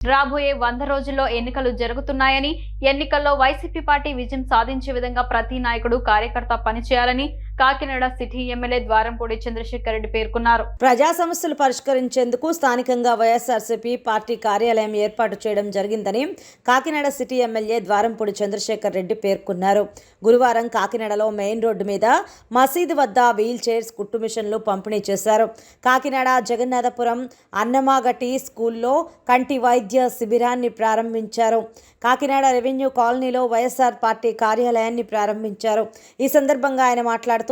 రాబోయే వంద రోజుల్లో ఎన్నికలు జరుగుతున్నాయని ఎన్నికల్లో వైసీపీ పార్టీ విజయం సాధించే విధంగా ప్రతి నాయకుడు కార్యకర్త పనిచేయాలని కాకినాడ సిటీ ఎమ్మెల్యే ద్వారంపూడి చంద్రశేఖర్ రెడ్డి పేర్కొన్నారు. ప్రజా సమస్యలు పరిష్కరించేందుకు స్థానికంగా వైఎస్ఆర్సీపీ పార్టీ కార్యాలయం ఏర్పాటు చేయడం జరిగిందని కాకినాడ సిటీ ఎమ్మెల్యే ద్వారంపూడి చంద్రశేఖర్ రెడ్డి పేర్కొన్నారు. గురువారం కాకినాడలో మెయిన్ రోడ్డు మీద మసీదు వద్ద వీల్ చైర్స్ కుట్టు మిషన్లు పంపిణీ చేశారు. కాకినాడ జగన్నాథపురం అన్నమాగటి స్కూల్లో కంటి వైద్య శిబిరాన్ని ప్రారంభించారు. కాకినాడ రెవెన్యూ కాలనీలో వైఎస్ఆర్ పార్టీ కార్యాలయాన్ని ప్రారంభించారు. ఈ సందర్భంగా ఆయన మాట్లాడుతూ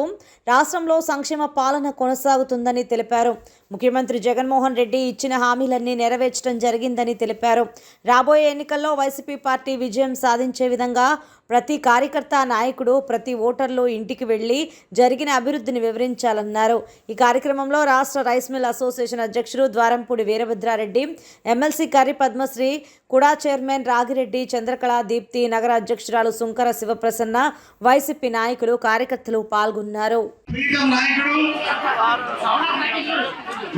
రాష్ట్రంలో సంక్షేమ పాలన కొనసాగుతుందని తెలిపారు. ముఖ్యమంత్రి జగన్మోహన్ రెడ్డి ఇచ్చిన హామీలన్నీ నెరవేర్చడం జరిగిందని తెలిపారు. రాబోయే ఎన్నికల్లో వైసీపీ పార్టీ విజయం సాధించే విధంగా ప్రతి కార్యకర్త నాయకుడు ప్రతి ఓటర్లు ఇంటికి వెళ్ళి జరిగిన అభివృద్ధిని వివరించాలన్నారు. ఈ కార్యక్రమంలో రాష్ట్ర రైస్ మిల్ అసోసియేషన్ అధ్యక్షుడు ద్వారంపూడి వీరభద్రారెడ్డి ఎమ్మెల్సీ కర్రి పద్మశ్రీ కుడా చైర్మన్ రాగిరెడ్డి చంద్రకళ దీప్తి నగర అధ్యక్షురాలు సుంకర శివప్రసన్న వైసీపీ నాయకులు కార్యకర్తలు పాల్గొన్నారు.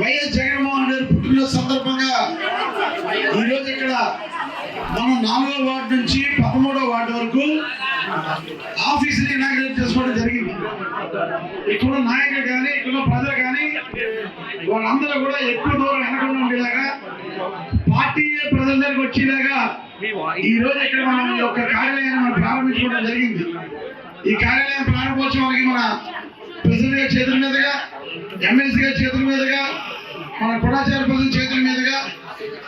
వైఎస్ జగన్మోహన్ రెడ్డి పుట్టినరోజు సందర్భంగా ఈరోజు ఇక్కడ మనం నాలుగో వార్డు నుంచి పదమూడో వార్డు వరకు ఆఫీసుని ఇనాగ్రేట్ చేసుకోవడం జరిగింది. ఇక్కడ నాయకులు కానీ ఇక్కడ ప్రజలు కానీ వాళ్ళందరూ కూడా ఎక్కువ దూరం వెనకుండా ఉండేలాగా పార్టీ ప్రజల దగ్గరకు వచ్చేలాగా ఈ రోజు ఇక్కడ మనం ఒక యొక్క కార్యాలయాన్ని మనం ప్రారంభించుకోవడం జరిగింది. ఈ కార్యాలయం ప్రారంభోత్సవానికి మన ప్రెసిడెంట్ గారి చేతుల మీదుగా ఎమ్మెల్సీ గారి చేతుల మీదుగా మన కుడాచార ప్రజల చేతుల మీదుగా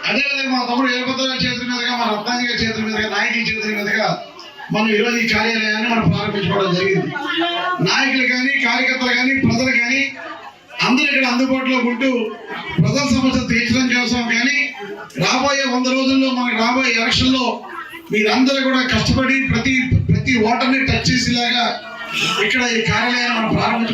అదేవిధంగా మా తమ్ముడు ఏపద్ర చేతుల మీదుగా మన రత్నాజీ చేతుల మీదుగా నాయకుల చేతుల మీదుగా మనం ఈరోజు ఈ కార్యాలయాన్ని మనం ప్రారంభించుకోవడం జరిగింది. నాయకులు కానీ కార్యకర్తలు కానీ ప్రజలు కానీ అందరూ ఇక్కడ అందుబాటులో ఉంటూ ప్రజల సమస్యలు తీర్చడం కోసం కానీ రాబోయే వంద రోజుల్లో మనకు రాబోయే ఎలక్షన్లో మీరందరూ కూడా కష్టపడి ప్రతి ప్రతి ఓటర్ని టచ్ చేసేలాగా ఇక్కడ ఈ కార్యాలయాన్ని మనం ప్రారంభించుకోవడం